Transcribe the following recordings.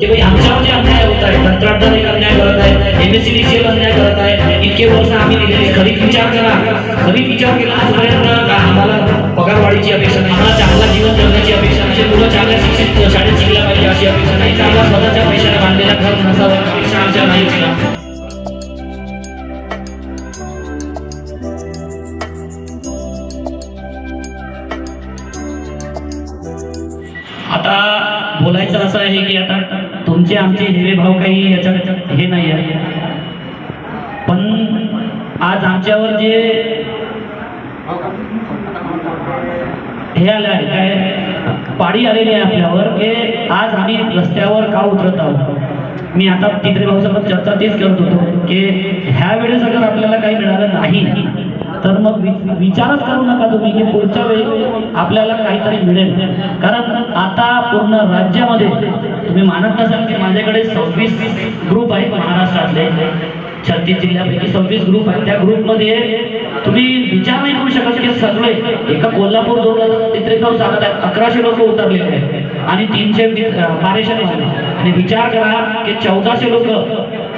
की भाई आमच्यावर अन्याय होत आहे कंत्राटदार एक अन्याय करत आहे एमएससीडीसीएल अन्याय करत आहे इतके वर्ष आम्ही दिलेले खरी विचार करा. खरी विचार केला आजपर्यंत का आम्हाला पगारवाढीची अपेक्षा नाही. आम्हाला चांगला जीवन जगण्याची अपेक्षा नाही. मुलं चांगल्या शिक्षित शाळेत शिकल्या पाहिजे अशी अपेक्षा नाही. चांगला स्वतःच्या हे आलं आहे. काय? पाडी आलेली आहे आपल्यावर. की आज आम्ही रस्त्यावर का उतरत आहोत? मी आता तिथे भाऊसोबत चर्चा तेच करत होतो की ह्या वेळेस अगर आपल्याला काही मिळालं नाही तर मग विचारच करू नका तुम्ही की पुढच्या वेळी आपल्याला काहीतरी मिळेल. कारण आता पूर्ण राज्यामध्ये तुम्ही मानत नसाल की माझ्याकडे सव्वीस ग्रुप आहेत महाराष्ट्रातले. छत्तीस जिल्ह्यापैकी सव्वीस ग्रुप आहेत. त्या ग्रुपमध्ये तुम्ही विचार नाही करू शकत की सगळे एका कोल्हापूर जोडला सांगत आहेत अकराशे लोक उतरलेले आहेत. आणि तीनशे बाराशे आणि विचार करा की चौदाशे लोक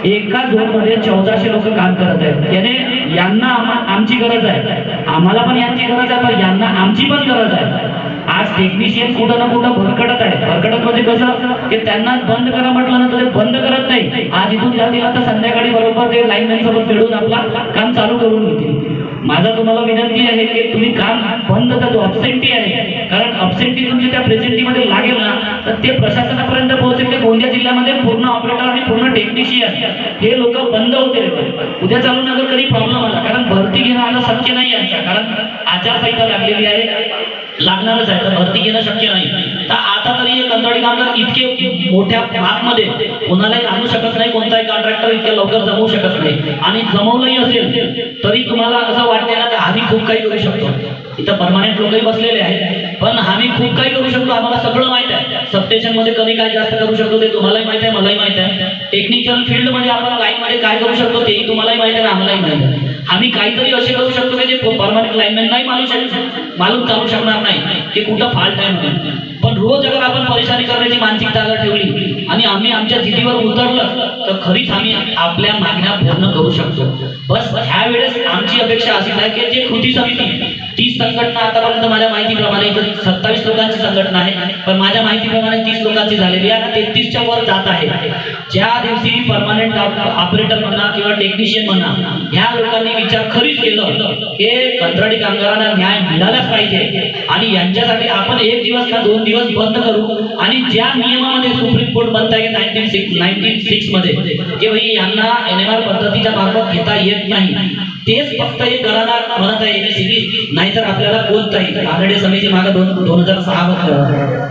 एका झोनमध्ये चौदाशे लोक काम करत आहेत. याने यांना आम्हा- आमची गरज आहे. आम्हाला पण यांची गरज आहे पण यांना आमची पण गरज आहे. आज टेक्निशियन कुठं ना कुठं भरकडत आहे भरकडत म्हणजे कसं? की त्यांना बंद करा म्हटलं ना तर ते बंद करत नाही. आज इथून जातील आता संध्याकाळी बरोबर ते लाईनमॅन सोबत फिरून आपला काम चालू करून घेतील. माझा तुम्हाला विनंती आहे की तुम्ही काम बंद तर जो आहे कारण अबसेंटी तुमची त्या प्रेझेंटीमध्ये लागेल ना तर ते प्रशासनापर्यंत पोहोचेल. ते गोंदिया जिल्ह्यामध्ये पूर्ण ऑपरेटर आणि पूर्ण टेक्निशियन हे लोक बंद होते उद्या चालून अगर कधी प्रॉब्लेम आला कारण भरती घेणं आलं शक्य नाही यांच्या आचारसंहिता लागलेली आहे. लागणारच आहे तर भरती घेणं शक्य नाही. तर आता तरी हे कंत्राटी कामगार इतके मोठ्या भागमध्ये कोणालाही आणू शकत नाही कोणताही कॉन्ट्रॅक्टर इतक्या लवकर जमवू शकत नाही. आणि जमवलंही असेल तरी तुम्हाला असं वाटते ना की आम्ही खूप काही करू शकतो. इथं परमानंट लोकही बसलेले आहेत पण आम्ही खूप काही करू शकतो आम्हाला सगळं माहीत आहे. सबस्टेशनमध्ये कमी काय जास्त करू शकतो ते तुम्हालाही माहीत आहे मलाही माहीत आहे. टेक्निकल फील्ड म्हणजे आपण लाईन मध्ये काय करू शकतो तेही तुम्हालाही माहीत आहे आम्हालाही माहीत आहे. आम्ही काहीतरी असे करू शकतो की जे परमानंट लाईनमॅन नाही मालू मालूम चालू शकणार नाही. की कुठं फाल्ट आहे म्हणून. पण रोज अगर आपण परेशानी करण्याची मानसिकता अगर ठेवली आणि आम्ही आमच्या जिद्दीवर उतरलं तर खरीच आम्ही आपल्या मागण्या पूर्ण करू शकतो. बस ह्या वेळेस आमची अपेक्षा अशीच आहे की जे कृती समिती तीस संघटना आतापर्यंत माझ्या माहितीप्रमाणे इथं सत्तावीस लोकांची संघटना आहे पण माझ्या माहितीप्रमाणे तीस लोकांची झालेली आहे आणि तेहतीसच्या वर जात आहे. ज्या दिवशी परमानंट ऑपरेटर म्हणा किंवा टेक्निशियन म्हणा ह्या लोकांनी विचार खरीच केलं की कंत्राटी कामगारांना न्याय मिळालाच पाहिजे. आणि यांच्यासाठी आपण एक दिवस किंवा दोन दिवस बंद करू. आणि ज्या नियमामध्ये सुप्रीम कोर्ट बनत आहे नाईन्टीन सिक्स नाईन्टीन सिक्समध्ये की भाई यांना एन एम आर पद्धतीच्या मार्फत घेता येत नाही. तेच फक्त एक करायला म्हणत आहे नाहीतर आपल्याला कोणताही रानडे समिती मागे दोन दोन हजार सहा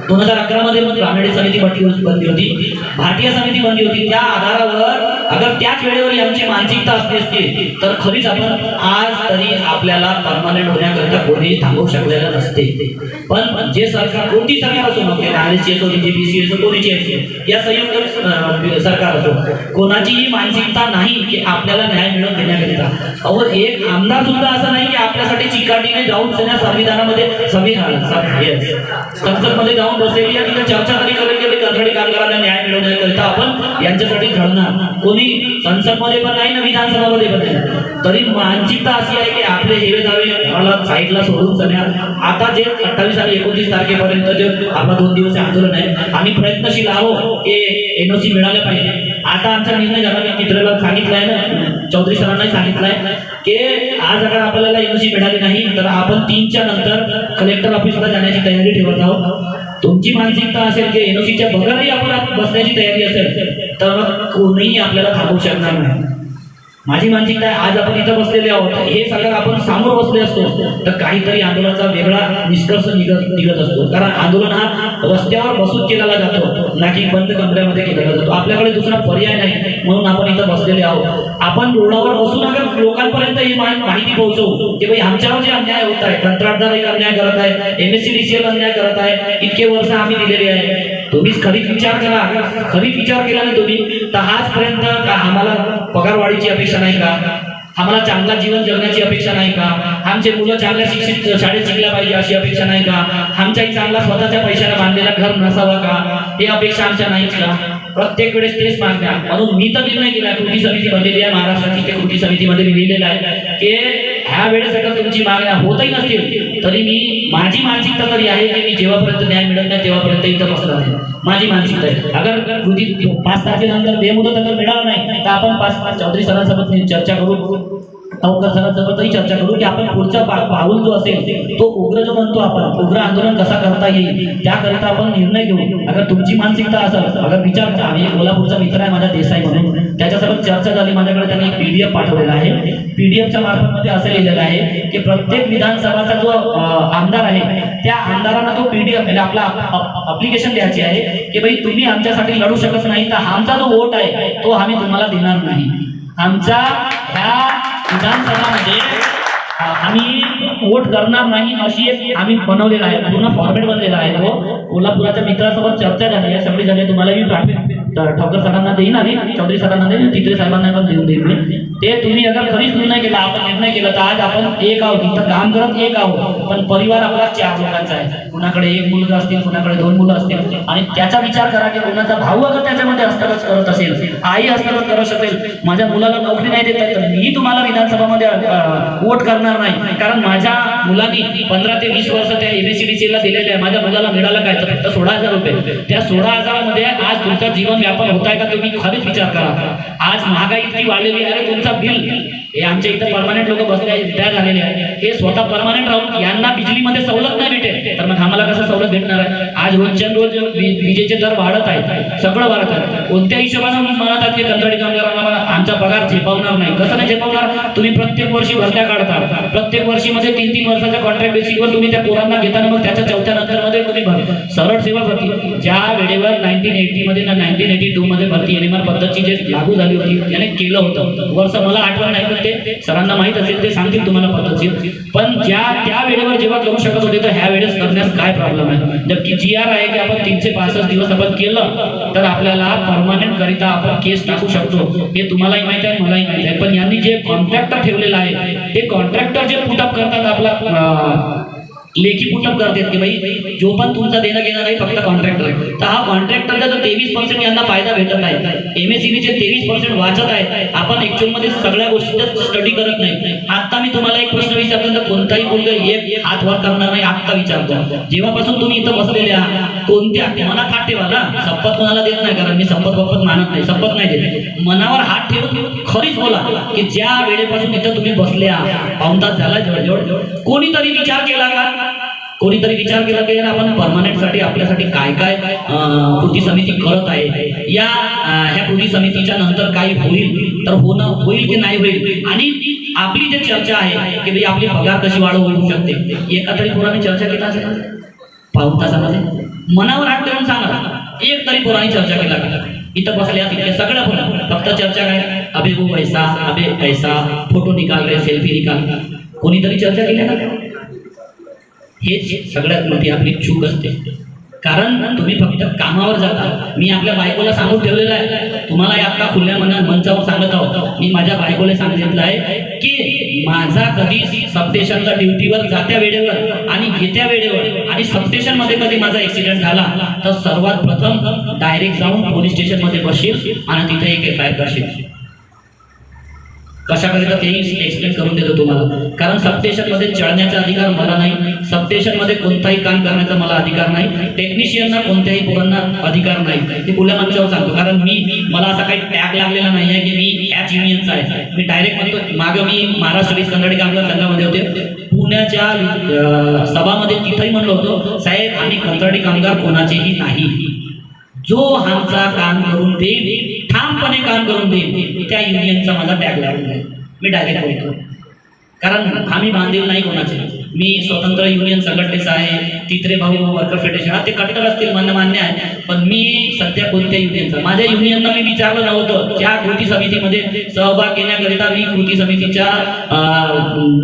दोन हजार अकरा मध्ये रानडे समिती बनली होती भारतीय समिती बनली होती. त्या आधारावर अगर त्याच वेळेवर यांची मानसिकता असली असती तर खरीच आपण आज तरी आपल्याला परमानंट होण्याकरिता कोणी थांबवू शकलेलं नसते. पण जे सरकार कोणती सरकार असो मग काँग्रेसची असो बीजेपी असो कोणीची असो या संयुक्त सरकार असो कोणाचीही मानसिकता नाही की आपल्याला न्याय मिळवून देण्याकरिता. अहो एक आमदार सुद्धा असं नाही की आपल्यासाठी चिकाटीने जाऊन सगळ्या संविधानामध्ये संविधान संसदमध्ये जाऊन बसेल. या तिथे चर्चा कधी करेल की कंत्राटी कामगारांना न्याय मिळवण्याकरिता आपण यांच्यासाठी झडणार कोणी संसदमध्ये पण नाही ना विधानसभामध्ये पण नाही. तरी मानसिकता अशी आहे की आपले हेवे दावे मला साईडला सोडून सगळ्या आता जे अठ्ठावीस आणि एकोणतीस तारखेपर्यंत जे आपला दोन दिवस आंदोलन आहे आम्ही प्रयत्नशील आहोत की एनओसी मिळालं पाहिजे. आता आमचा निर्णय झाला मी मित्राला सांगितलाय ना चौधरी सरांनाही सांगितलंय की आज अगर आपल्याला एनओसी मिळाली नाही तर आपण तीनच्या नंतर कलेक्टर ऑफिसला जाण्याची तयारी ठेवत आहोत. तुमची मानसिकता असेल की एनओसीच्या भगारी आपण बसण्याची तयारी असेल तर कोणीही आपल्याला थांबवू शकणार नाही. माझी मानसिकता काय आज आपण इथं बसलेले आहोत. हे सगळं आपण समोर बसले असतो तर काहीतरी आंदोलनाचा वेगळा निष्कर्ष निघत निघत असतो. कारण आंदोलन हा रस्त्यावर बसून केला जातो ना की बंद कमऱ्यामध्ये केला जातो. आपल्याकडे दुसरा पर्याय नाही म्हणून आपण इथं बसलेले आहोत. आपण रोडावर बसून अगर लोकांपर्यंत ही माहिती पोहोचवू. की भाई आमच्यावर जे अन्याय होत आहे कंत्राटदार एक अन्याय करत आहे एमएससीडीसीएल अन्याय करत आहे इतके वर्ष आम्ही दिलेले आहे. तुम्हीच खरीच विचार करा. खरी विचार केला ना तुम्ही तर आजपर्यंत का आम्हाला पगारवाढीची अपेक्षा नाही का? आम्हाला चांगला जीवन जगण्याची अपेक्षा नाही का? आमचे मुलं चांगल्या शिक्षित शाळेत शिकल्या पाहिजे अशी अपेक्षा नाही का? आमच्याही चांगला स्वतःच्या पैशाला बांधलेला घर नसावा का? हे अपेक्षा आमच्या नाहीच का? प्रत्येक वेळेस तेच मागण्या. म्हणून मी तर निर्णय केला कृती समिती बनलेली आहे महाराष्ट्राची कृती समितीमध्ये मी लिहिलेलं आहे की ह्या वेळेस अगर तुमची मागण्या होतही नसतील तरी मी माझी मानसिकता तरी आहे की मी जेव्हापर्यंत न्याय मिळत नाही तेव्हापर्यंत इथं बसणार आहे. माझी मानसिकता आहे. अगर कृती पाच तारखेनंतर बेमुदत अगर मिळालं नाही. तर आपण पाच पाच चौधरी सरांसोबत चर्चा करू. अवकर सरांसोबतही चर्चा करू की आपण पुढचा पाऊल जो असेल तो उग्र जो म्हणतो आपण उग्र आंदोलन कसा करता येईल त्याकरिता आपण निर्णय घेऊ. अगर तुमची मानसिकता असेल अगर विचार आम्ही कोल्हापूरचा मित्र आहे माझा देसाई म्हणून त्याच्यासोबत चर्चा झाली माझ्याकडे त्यांनी पीडीएफ पाठवलेला आहे. पीडीएफच्या मार्फत मध्ये असं लिहिलेलं आहे की प्रत्येक विधानसभाचा जो आमदार आहे त्या आमदारांना तो पीडीएफ म्हणजे आपला अप्लिकेशन द्यायची आहे की भाई तुम्ही आमच्यासाठी लढू शकत नाही तर आमचा जो वोट आहे तो आम्ही तुम्हाला देणार नाही. आमचा ह्या विधानसभामध्ये अ, आम्ही वोट करणार नाही अशी एक आम्ही बनवलेला आहे. पूर्ण फॉर्मेट बनलेला आहे तो. कोल्हापुराच्या मित्रासोबत चर्चा झाली आहे. सगळी झाली तुम्हाला मी पाठवेन तर ठाकर सरांना देईन आणि चौधरी सरांना देईन तिथे साहेबांना पण देऊन देईन मी. ते तुम्ही अगर खरीच निर्णय केला आपण निर्णय केला तर आज आपण एक आहोत. इथं काम करत एक आहोत. पण परिवार आपला चार लोकांचा आहे. कुणाकडे एक मुलगा असतील कुणाकडे दोन मुलं असतील. आणि त्याचा विचार करा की कुणाचा भाऊ अगर त्याच्यामध्ये हस्तगत करत असेल आई हस्तगत करत असेल माझ्या मुलाला नोकरी नाही देत तर मी तुम्हाला विधानसभामध्ये वोट करणार नाही. कारण माझ्या मुलांनी पंधरा ते वीस वर्ष त्या एमएससीडीसी ला दिलेले आहे. माझ्या मुलाला मिळालं काय तर? सोळा हजार रुपये त्या सोळा हजारामध्ये आज तुमचा जीवन व्यापक होत आहे का तुम्ही खरीच विचार करा. आज महागाई इतकी वाढलेली आहे तुमचा बिल हे आमच्या इथं परमानंट लोक बसले तयार झालेले आहेत. हे स्वतः परमानंट राहून यांना बिजलीमध्ये सवलत नाही भेटेल. तर मग आम्हाला कसं सवलत भेटणार आहे? आज रोजच्या रोज विजेचे दर वाढत आहेत. सगळं वाढत आहे. कोणत्या हिशोबानं म्हणत आहेत की कंत्राटी कामगारांना आमचा पगार झेपावणार नाही. कसं नाही झेपावणार? तुम्ही प्रत्येक वर्षी भरत्या काढता. प्रत्येक वर्षी म्हणजे मध्ये तीन तीन वर्षाच्या कॉन्ट्रॅक्ट बेसिसवर तुम्ही त्या पोरांना घेताना मग त्याच्या चौथ्या नंतर मध्ये तुम्ही भर. सरळ सेवा भरती. ज्या वेळेवर नाईन्टीन एटी मध्ये ना नाईन्टीन एटी टू मध्ये भरती आर पद्धतची जे लागू झाली होती त्याने केलं होतं. वर्ष मला आठवण नाही पण ते सरांना माहीत असेल ते सांगतील तुम्हाला पद्धतशीर. पण ज्या त्या वेळेवर जेव्हा करू शकत होते तर ह्या वेळेस करण्यास काय प्रॉब्लेम आहे? जबकि जी आर आहे की आपण तीनशे पासष्ट दिवस आपण केलं तर आपल्याला परमानंट करिता आपण केस टाकू शकतो. हे तुम्हालाही माहिती आहे मलाही माहिती आहे. पण यांनी जे कॉन्ट्रॅक्टर ठेवलेलं आहे ते कॉन्ट्रॅक्टर जे पुटअप करतात आपला लेखी पुटअप करतात की भाई जो पण तुमचा देणं घेणार आहे फक्त कॉन्ट्रॅक्टर आहे. तर हा कॉन्ट्रॅक्टरचा जो तेवीस पर्सेंट यांना फायदा भेटत आहे एमएससीबीचे तेवीस पर्सेंट वाचत आहे आपण ऍक्च्युअलमध्ये सगळ्या गोष्टीचा स्टडी करत नाही. आता मी तुम्हाला एक प्रश्न विचारतो तर कोणताही मुलगा एक हात वर करणार नाही आत्ता विचारतो. जेव्हापासून तुम्ही इथं बसलेले आहात कोणत्या मनात हात ठेवा ना. शपथ कोणाला देत नाही कारण मी संपत बपत मानत नाही. संपत नाही देत. मनावर हात ठेवून खरीच बोला की ज्या वेळेपासून इथं तुम्ही बसले आहात पाऊन तास झाला जवळजवळ कोणीतरी विचार केला का? कोणीतरी विचार केला की यार आपण परमानंटसाठी आपल्यासाठी काय काय कृती समिती करत आहे. या ह्या कृती समितीच्या नंतर काय होईल तर होणं होईल की नाही होईल? आणि आपली जे चर्चा आहे की भाई आपली पगार कशी वाढ होऊ शकते एका तरी पुराने चर्चा केला असेल? पाऊन तासामध्ये? मनावर हात ठेवून सांगा. एक तरी पुराणी चर्चा केला. का इथं बसल्या तिथे सगळं पुरा. फक्त चर्चा काय? अबे वो पैसा. अबे पैसा. फोटो निकाल रे सेल्फी निकाल. कोणीतरी चर्चा केल्या का? हेच सगळ्यात मोठी आपली चूक असते. कारण तुम्ही फक्त कामावर जाता. मी आपल्या बायकोला सांगून ठेवलेलं आहे. तुम्हाला आता खुल्या मना मंचावर सांगत आहोत. मी माझ्या बायकोला सांगितलं आहे की माझा कधी सबस्टेशनला ड्युटीवर जात्या वेळेवर आणि घेत्या वेळेवर आणि सबस्टेशनमध्ये कधी माझा ॲक्सिडेंट झाला तर सर्वात प्रथम डायरेक्ट जाऊन पोलीस स्टेशनमध्ये बसशील आणि तिथे एक एफ आय करशील. कशाकरिता तेही एक्सप्लेन करून देतो तुम्हाला. कारण सबस्टेशनमध्ये चढण्याचा अधिकार मला नाही. सबस्टेशनमध्ये कोणताही काम करण्याचा मला अधिकार नाही. टेक्निशियनना कोणत्याही पोरांना अधिकार नाही. ते पुढल्या मंचावर सांगतो. कारण मी मला असा काही टॅग लागलेला नाही आहे की मी ह्याच युनियनचा आहे. मी डायरेक्ट म्हणतो मागं मी महाराष्ट्र वीज कन्नडी कामगार संघामध्ये होते. पुण्याच्या सभामध्ये तिथंही म्हणलो होतो साहेब आम्ही कंत्राटी कामगार कोणाचेही नाही. जो आमचा काम करून देईल ठामपणे काम करून देईल त्या युनियनचा माझा टॅग लागून आहे मी डायरेक्ट बोलतो. कारण आम्ही बांधील नाही कोणाचे. मी स्वतंत्र युनियन संघटनेचा आहे तिसरे भाऊ वर्कर फेडरेशन हा ते कट्टर असतील मान्य मान्य आहे. पण मी सध्या कोणत्या युनियनचा माझ्या युनियनला मी विचारलं नव्हतं. त्या कृती समितीमध्ये सहभाग घेण्याकरिता मी कृती समितीच्या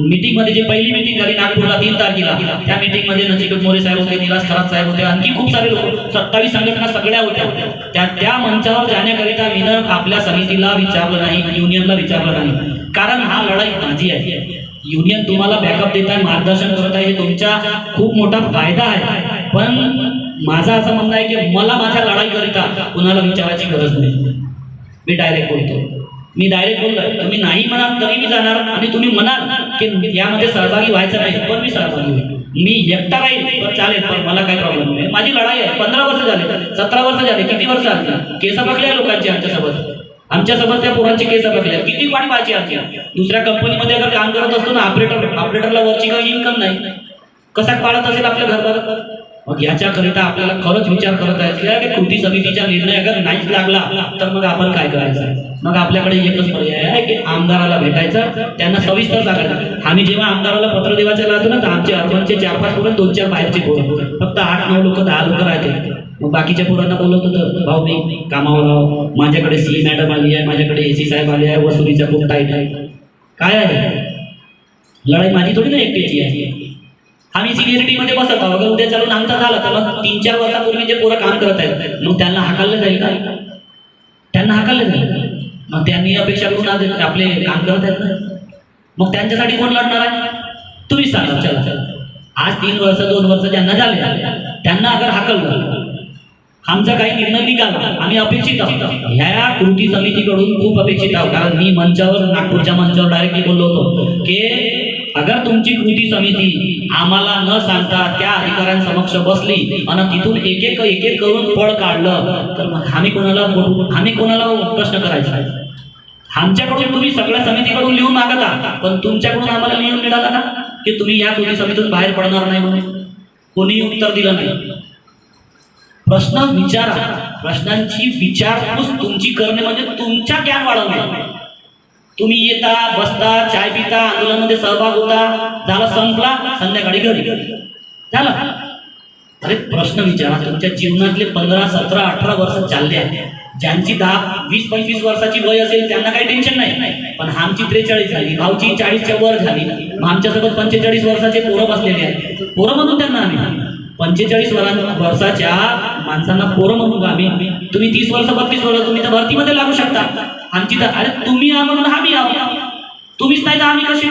मीटिंगमध्ये जे पहिली मीटिंग झाली नागपूरला तीन तारखेला त्या मीटिंगमध्ये नचिकेत मोरे साहेब होते निलास खरात साहेब होते आणखी खूप सारे लोक. सत्तावीस संघटना सगळ्या होत्या. त्या त्या मंचावर जाण्याकरिता मी आपल्या समितीला विचारलं नाही युनियनला विचारलं नाही. कारण हा लढाई माझी आहे. युनियन तुम्हाला बॅकअप देत आहे मार्गदर्शन करत आहे हे तुमचा खूप मोठा फायदा आहे. पण माझा असं म्हणणं आहे की मला माझ्या लढाईकरिता कुणाला विचारायची गरज नाही. मी डायरेक्ट बोलतो. मी डायरेक्ट बोललोय. तुम्ही नाही म्हणाल तरी मी जाणार आणि तुम्ही म्हणाल की यामध्ये सहभागी व्हायचं नाही पण मी सहभागी होईल. मी एकटा राहील तर चालेल पण मला काही प्रॉब्लेम नाही. माझी लढाई आहे. पंधरा वर्ष झाले. सतरा वर्ष झाले. किती वर्ष आली केस बघल्या लोकांची आमच्यासोबत. आमच्या समस्या पोरांची केस बघल्या किती वाट पाहिजे आमच्या दुसऱ्या कंपनीमध्ये अगर काम करत असतो ना ऑपरेटर ऑपरेटरला वरची काही इन्कम नाही. कसा पाळत असेल आपल्या घरभर? मग याच्याकरिता आपल्याला खरंच विचार करत आहे की कृती समितीचा निर्णय अगर नाहीच लागला तर मग आपण काय करायचं? मग आपल्याकडे एकच पर्याय आहे की आमदाराला भेटायचं त्यांना सविस्तर सांगायचं. आम्ही जेव्हा आमदाराला पत्र देवायचं लागतो ना तर आमचे अर्बनचे चार पाच पोरं दोन चार बाहेरचे पोरं. फक्त आठ नऊ लोक दहा लोक राहते. मग बाकीच्या पोरांना बोलत होतं भाऊ मी कामावर माझ्याकडे सी मॅडम आली आहे माझ्याकडे एसी साहेब आले आहे वसुलीचा खूप टाईट आहे. काय आहे? लढाई माझी थोडी ना एकट्याची आहे. आम्ही सिनियरिटी मध्ये बसत आहोत. उद्या चालून आमचा झाला तर मग तीन चार वर्षापूर्वी जे पोरं काम करत आहेत मग त्यांना हाकाललं जाईल का? त्यांना हाकाललं जाईल. मग त्यांनी अपेक्षा करून आज आपले काम करत आहेत ना? मग त्यांच्यासाठी कोण लढणार आहे? तुम्ही सांगा चला. चला आज तीन वर्ष दोन वर्ष ज्यांना झाले त्यांना अगर हाकललं आमचा काही निर्णय निघाला आम्ही अपेक्षित आहोत. ह्या कृती समितीकडून खूप अपेक्षित आहोत. कारण मी मंचावर नागपूरच्या मंचावर डायरेक्टली बोललो होतो की अगर तुमची कृती समिती आम्हाला न सांगता त्या अधिकाऱ्यांसमक्ष बसली आणि तिथून एक एक एक एक करून फळ काढलं तर मग आम्ही कोणाला आम्ही कोणाला प्रश्न करायचा? आहे आमच्याकडून तुम्ही सगळ्या समितीकडून लिहून मागता पण तुमच्याकडून आम्हाला लिहून मिळाला ना की तुम्ही या कृती समितीतून बाहेर पडणार नाही म्हणून? कोणी उत्तर दिलं नाही. प्रश्न विचारा. प्रश्नांची विचारपूस तुमची करणे म्हणजे तुमच्या ज्ञान वाढवणे. तुम्ही येता बसता चाय पिता आंदोलनामध्ये सहभाग होता झाला संपला संध्याकाळी घरी. झाला. अरे प्रश्न विचारा. तुमच्या जीवनातले पंधरा सतरा अठरा वर्ष चालले आहेत. ज्यांची दहा वीस पंचवीस वर्षाची वय असेल त्यांना काही टेन्शन नाही. पण आमची त्रेचाळीस झाली भाऊची चाळीसच्या वर झाली. मग आमच्यासोबत पंचेचाळीस वर्षाचे पोरं बसलेले आहेत. पोरं म्हणून त्यांना आम्ही. पंचेचाळीस वरां- वर्षाच्या माणसांना पोरं म्हणू का आम्ही तुम्ही तीस वर्ष बत्तीस वर्ष तुम्ही तर भरतीमध्ये लागू शकता. आमची तर अरे तुम्ही या म्हणून आम्ही आहोत. तुम्हीच नाही तर आम्ही कसे?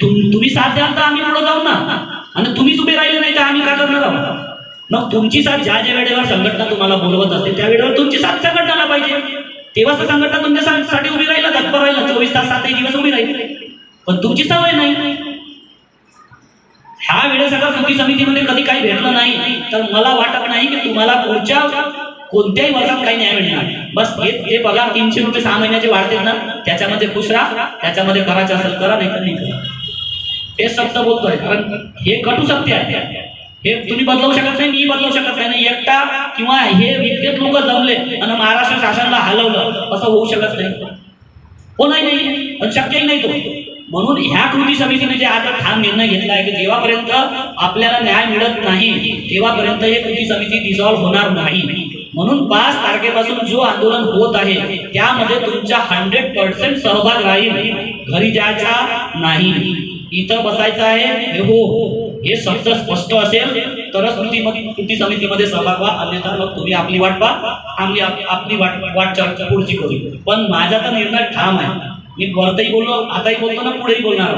तुम- तुम्ही साथ द्याल तर आम्ही पुढे जाऊ ना. आणि तुम्हीच उभे राहिले नाही तर आम्ही काय करणार आहोत? मग तुमची साथ ज्या ज्या वेळेवर संघटना तुम्हाला बोलवत असते त्या वेळेवर तुमची साथ संघटनाला पाहिजे. तेव्हाच तर संघटना तुमच्यासाठी उभी राहिलं तत्पर राहील चोवीस तास सातही दिवस उभी राहील. पण तुमची सवय नाही. ह्या वेळेस अगर कृती समितीमध्ये कधी काही भेटलं नाही. तर मला वाटत नाही की तुम्हाला पुढच्या कोणत्याही वर्षात काही न्याय मिळणार. बस हे बघा पगार तीनशे रुपये सहा महिन्याचे वाढते ना त्याच्यामध्ये खुश राहा त्याच्यामध्ये करायचं असेल करा नाही तर नाही करा. हे सत्य बोलतोय कारण हे कटू सत्य आहे. हे तुम्ही बदलवू शकत नाही मी बदलवू शकत नाही. आणि एकटा किंवा हे इतकेच लोक जमले आणि महाराष्ट्र शासनाला हलवलं असं होऊ शकत नाही. हो नाही नाही पण शक्यही नाही तो. म्हणून ह्या कृती समितीने जे आता ठाम निर्णय घेतला आहे की जेव्हापर्यंत आपल्याला न्याय मिळत नाही तेव्हापर्यंत हे कृती समिती डिझॉल्व्ह होणार नाही. म्हणून पाच तारखेपासून जो आंदोलन होत आहे त्यामध्ये तुमचा हंड्रेड पर्सेंट सहभाग राहील घरी जायचा नाही. इथं बसायचं आहे हे हो हे शब्द स्पष्ट असेल तरच कृती कृती समितीमध्ये सहभाग व्हा अन्यथा मग तुम्ही आपली वाट पहा आम्ही आपली वाट वाट चर्चा पुढची करू. पण माझा तर निर्णय ठाम आहे. मी वरतही बोललो आताही बोलतो ना पुढेही बोलणार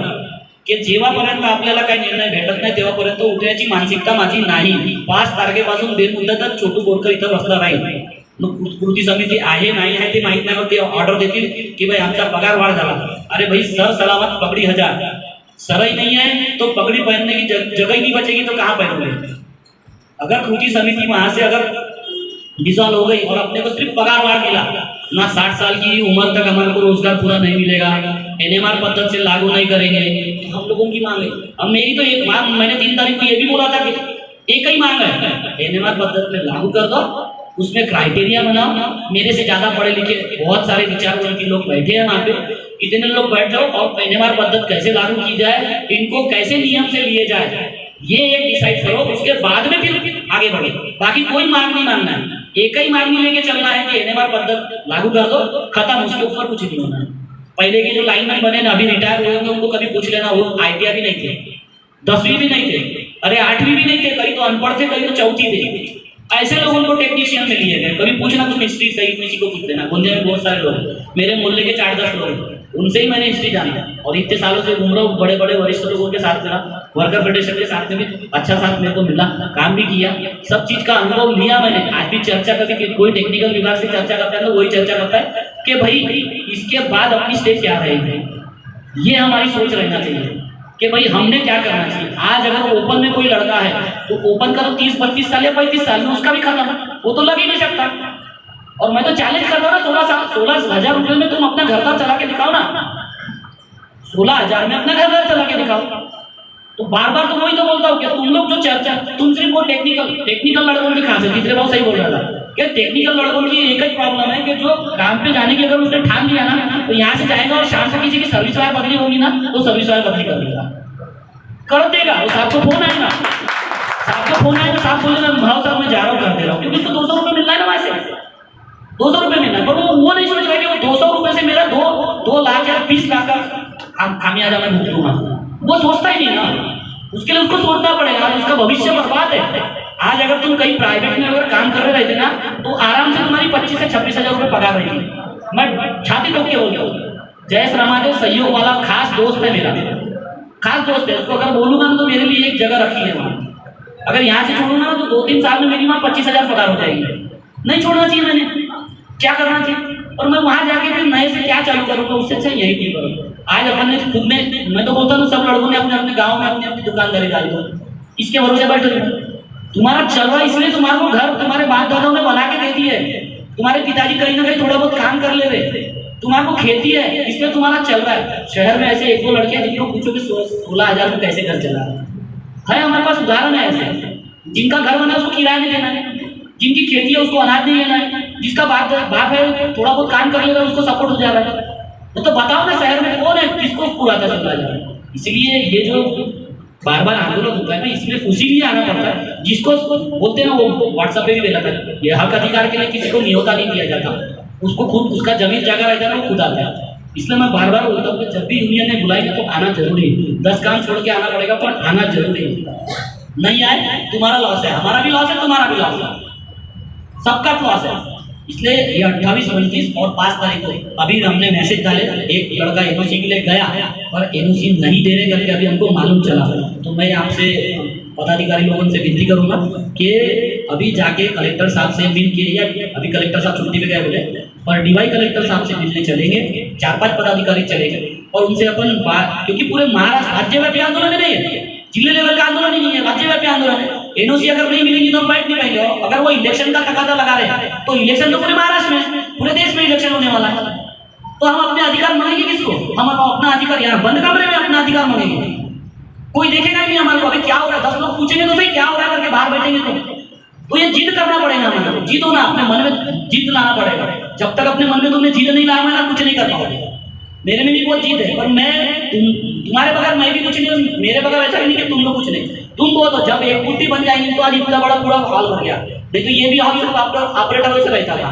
की जेव्हापर्यंत आपल्याला काही निर्णय भेटत नाही तेव्हापर्यंत उठण्याची मानसिकता माझी नाही. पाच तारखेपासून बेमुदतच छोटू बोरकर इथं बसला राहील. मग कृती समिती आहे नाही आहे ते माहीत नाही मग ते ऑर्डर देतील की भाई आमचा पगार वाढ झाला. अरे भाई सर सलामत पगड़ी हजार. सरही नाही नहीं है तो पगड़ी पहनने की जग- जगह ही नहीं बचेगी तो कहाँ पहनोगे अगर कृति समिति वहां से अगर डिसॉल्व हो गई और अपने को सिर्फ़ पगार वार मिला। ना साठ साल की उम्र तक हमारे को रोज़गार पूरा नहीं मिलेगा। एनएमआर पद्धत से लागू नहीं करेंगे। तो हम लोगों की मांग है। अब मेरी तो एक मांग, मैंने तीन तारीख को ये भी बोला था कि एक ही मांग है। एनएमआर पद्धत में लागू कर दो, उसमें क्राइटेरिया बनाओ। मेरे से ज़्यादा पढ़े लिखे बहुत सारे विचारकों के लोग बैठे हैं वहाँ पे। इतने लोग बैठ जाओ और एनएमआर पद्धत कैसे लागू की जाए, इनको कैसे नियम से लिए जाए, ये एक डिसाइड करो। उसके बाद में फिर आगे बढ़े। बाकी कोई मांग नहीं मांगना है। एक ही मांग लेके चलना है कि एनएमआर पद्धत लागू कर दो खत्म उसके ऊपर कुछ नहीं होना पहले के जो लाइनमैन बने ना अभी रिटायर हुए होंगे उनको कभी पूछ लेना वो आईटीआई भी नहीं थे. दसवीं भी नहीं थे. अरे आठवीं भी नहीं थे कहीं तो अनपढ़ थे कहीं तो चौथी थे. ऐसे लोग उनको टेक्नीशियन में लिए गए कभी पूछना तुम हिस्ट्री सही किसी को पूछ देना। गुंजे में बहुत सारे लोग मेरे मोहल्ले के चार दस लोग हैं। उनसे ही मैंने हिस्ट्री जानी और इतने सालों से घूम रहा हूँ बड़े बड़े वरिष्ठ लोगों के साथ मेरा वर्कर फेडरेशन के साथ में भी अच्छा साथ मेरे को मिला, काम भी किया, सब चीज़ का अनुभव लिया मैंने। आज भी चर्चा कभी कि कोई टेक्निकल विभाग से चर्चा करता है तो वही चर्चा करता है कि भाई, इसके बाद अपनी स्टेज क्या रहेगी? ये हमारी सोच रहना चाहिए कि भाई, हमने क्या करना चाहिए? आज अगर ओपन में कोई लड़का है तो ओपन का तो तीस, बत्तीस साल या पैंतीस साल में उसका भी खत्म, वो तो लग ही नहीं सकता। और मैं तो चैलेंज करता हूँ ना, सोलह साल सोलह हज़ार रुपये में तुम अपना घर घर चला के दिखाओ ना। सोलह हज़ार में अपना घर घर चला के दिखाओ। तो बार बार तो वही तो बोलता हूँ कि तुम लोग जो चर्चा तुम सिर्फ़ वो टेक्निकल टेक्निकल लड़कों की खास है तीसरे बहुत सही बोल रहा था। कि टेक्निकल लड़कों की एक ही प्रॉब्लम है कि जो काम पे जाने की अगर उसने ठान लिया ना तो यहाँ से जाएगा और शाम से किसी की सर्विस वायर बदली होगी ना तो सर्विस वायर बदली कर देगा। कर देगा वो साहब को फ़ोन आएगा। साहब को फ़ोन आएगा, साहब बोलेगा, भाव साहब, मैं जा रहा हूँ, कर दे रहा हूँ। क्योंकि दो सौ रुपये मिलना है ना वहाँ से। दो सौ रुपए मिलना पर वो वो नहीं सोच रहा कि वो दो सौ रुपए से मेरा दो दो लाख या बीस लाख का खामियाजा मैं भुगतूँगा वो सोचता ही नहीं ना। उसके लिए उसको सोचना पड़ेगा उसका भविष्य बर्बाद है। आज अगर तुम कहीं प्राइवेट में अगर काम कर रहे रहते ना तो आराम से तुम्हारी पच्चीस से छब्बीस हज़ार रुपये पगार रहेगी। मैं छाती ठोक के हूँ जयस रमादेव सहयोग वाला खास दोस्त है मेरा। खास दोस्त है, उसको अगर बोलूँगा तो मेरे लिए एक जगह रखी है वहाँ। अगर यहाँ से छोड़ूँगा तो दो तीन साल में मेरी वहाँ पच्चीस हज़ार पगार हो जाएगी। नहीं छोड़ना चाहिए मैंने। क्या करना चाहिए और मैं वहाँ जाके फिर नए से क्या चालू करूँगा उससे अच्छा यही क्यों करूँ। आज अपन ने खुद में, मैं तो बोलता हूँ सब लड़कों ने अपने अपने गाँव में अपनी अपनी दुकानदारी डाली इसके भरोसे बैठे तुम्हारा चल रहा इसलिए तुम्हारे को घर, तुम्हारे बाप दादाओं ने बना के दे दी है। तुम्हारे पिताजी कहीं ना कहीं थोड़ा बहुत काम कर ले रहे। तुम्हारे को खेती है, इसलिए तुम्हारा चल रहा है। शहर में ऐसे एक दो लड़के हैं जिनको पूछो कि सोलह हज़ार में कैसे घर चला? है, हमारे पास उदाहरण है ऐसे। जिनका घर बना उसको किराया नहीं देना है। जिनकी खेती है उसको अनाज नहीं लेना है। जिसका बाप बाप है, थोड़ा बहुत काम कर लेगा, उसको सपोर्ट हो जा रहा है तो बताओ ना शहर में कौन है, किसको पुराता चला जा रहा है इसलिए ये जो बार बार आंदोलन होता है ना, इसमें उसी लिए आना पड़ता है, जिसको बोलते हैं ना, वो व्हाट्सएप पे भी देता है। ये हक अधिकार के लिए किसी को नियोता नहीं दिया जाता। उसको खुद, उसका ज़मीन जगह रहता है वो खुद आता है। इसलिए मैं बार बार बोलता हूँ जब भी यूनियन ने बुलाएँगे तो आना ज़रूरी है। दस काम छोड़ के आना पड़ेगा, पर आना ज़रूरी है। नहीं आए, तुम्हारा लॉस है। हमारा भी लॉस है, तुम्हारा भी लॉस है। सबका लॉस है। इसलिए ये अट्ठाईस उनतीस और पाँच तारीख को। अभी हमने मैसेज डाले, एक लड़का एनओसी के लिए गया, पर एनओसी नहीं दे रहे करके अभी हमको मालूम चला। तो मैं आपसे पदाधिकारी लोगों से विनती करूँगा कि अभी जाके कलेक्टर साहब से मिल के, या अभी कलेक्टर साहब छुट्टी पे गए बोले, पर डीवाई कलेक्टर साहब से मिलने चलेंगे। चार पाँच पदाधिकारी चलेंगे। और उनसे अपन बात क्योंकि पूरे महाराष्ट्र राज्यव्यापी आंदोलन नहीं है ज़िले लेवल का आंदोलन ही नहीं है, राज्यव्यापी आंदोलन है। एनओसी अगर नहीं मिलेगी तो हम बैठ नहीं पाएँगे। अगर वो इलेक्शन का तकाजा लगा रहे तो इलेक्शन तो पूरे महाराष्ट्र में, पूरे देश में इलेक्शन होने वाला है। तो हम अपने अधिकार मांगेंगे किसको? हम अपना अधिकार यहाँ बंद कमरे में अपना अधिकार मांगेंगे। कोई देखेगा नहीं हमारे अभी क्या हो रहा है? दस लोग पूछेंगे तो सही क्या हो रहा है करके बाहर बैठेंगे तो। तो ये जिद करना पड़ेगा हमें जिद होना अपने मन में जिद लाना पड़ेगा। जब तक अपने मन में तुमने जीत नहीं लाया ना कुछ नहीं कर पाओगे। मेरे में भी बहुत जीत है, पर मैं तुम, तुम्हारे बगैर मैं भी कुछ नहीं, मेरे बगैर ऐसा नहीं कि तुम लोग कुछ नहीं। तुम हो जब एक कुर्ती बन जाएँगी तो आज इतना बड़ा पूरा हॉल भर गया। तो ये भी हॉल सिर्फ़ ऑपरेटर वैसे रहता था।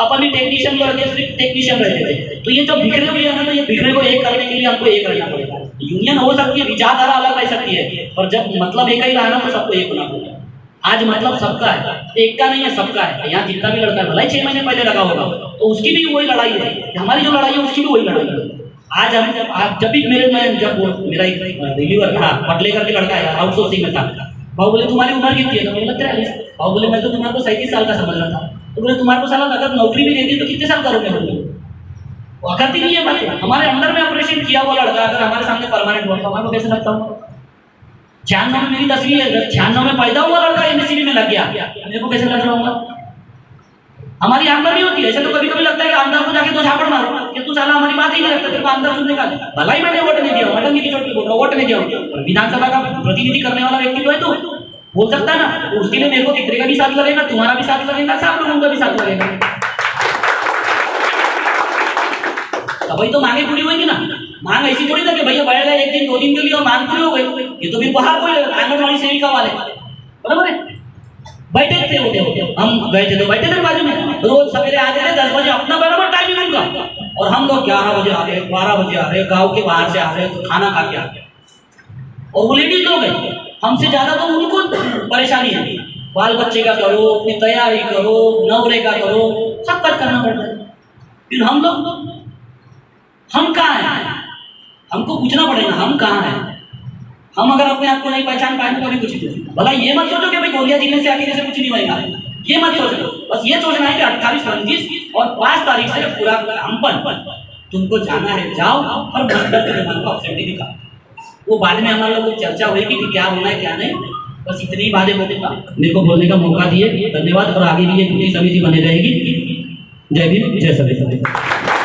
अपन भी टेक्नीशियन लड़के सिर्फ़ टेक्नीशियन रहते थे तो ये जो बिखरे हुए हैं ना तो ये बिखरे को एक करने के लिए हमको एक रहना पड़ेगा। यूनियन हो सकती है, विचारधारा अलग रह सकती है और जब मतलब एक ही रहा ना तो सबको एक होना पड़ेगा। आज मतलब सबका है एक का नहीं है, सबका है। यहाँ जितना भी लड़का है, भला ही छह महीने पहले लगा होगा। तो उसकी भी वही लड़ाई है। हमारी जो लड़ाई है, उसकी भी वही लड़ाई है। आज हम, आज जब भी मेरे, में, जब मेरा एक रिव्यूअर था पटले करके लड़का है आउटसोर्सिंग में था। भाव बोले, तुम्हारी उम्र कितनी है? तो बोला तिरालीस भाव बोले, मैं तो तुम्हारे को सैंतीस साल का समझ रहा था। तो बोले, तुम्हारे को साला अगर नौकरी भी दे दी तो कितने साल करोगे बोले करती नहीं है बात हमारे अंदर में ऑपरेशन किया हुआ लड़का, अगर हमारे सामने परमानेंट हुआ तो हमारे को कैसे लगता हूँ छियानवे में मेरी दसवीं है, छियानवे में पैदा हुआ लड़का एमएससीबी में लग गया। मेरे को कैसे लग रहा होगा? हमारी आमदन नहीं होती है। ऐसे तो कभी कभी लगता है कि अंदर को जाके दो झापड़ मारो। कि तू साला हमारी बात ही नहीं रखता। तेरे को आमदन सुनने का भला ही मैंने वोट नहीं दिया मटन की चोट बोल रहा वोट नहीं दिया विधानसभा का प्रतिनिधि करने वाला व्यक्ति तो है तू बोल सकता है ना तो उसके लिए मेरे को कितने का भी साथ लगेगा तुम्हारा भी साथ लगेगा सब लोगों का भी साथ लगेगा। तो भाई तो मांगे पूरी होगी ना? मांग ऐसी थोड़ी ना कि भैया बैठ गए एक दिन दो दिन के लिए और मांग पूरी हो गई। ये तो भी बाहर कोई आंगनबाड़ी सेविका वाले। बराबर है? बैठे थे होते हम गए थे तो बैठे थे बाजू में। रोज सवेरे आते थे, दस बजे अपना बराबर टाइमिंग उनका। और हम लोग ग्यारह बजे आ रहे, बारह बजे आ रहे, गाँव के बाहर से आ रहे तो खाना खा के आ रहे। और वो लेडीज़ लोग हैं, हमसे ज़्यादा तो उनको परेशानी है। बाल बच्चे का करो, अपनी तैयारी करो, नवरे का करो, सब कुछ करना पड़ता है। फिर हम लोग, हम कहाँ हैं? हमको पूछना पड़ेगा, हम कहाँ हैं? हम अगर अपने आप को नहीं पहचान पाए तो कभी कुछ नहीं। भला ये मत सोचो कि भाई गोलियाँ ज़िले से आके जैसे कुछ नहीं होएगा। ये मत सोचो। बस ये सोचना है कि अट्ठाईस उनतीस और पाँच तारीख से पूरा कंपन तुमको जाना है, जाओ और के को वो बाद में हमारे लोग चर्चा होगी कि क्या होना है, क्या नहीं। बस इतनी बातें बोलूँगा मेरे को बोलने का मौका दिए। धन्यवाद और आगे भी ये समिति बनी रहेगी। जय भीम, जय सभी।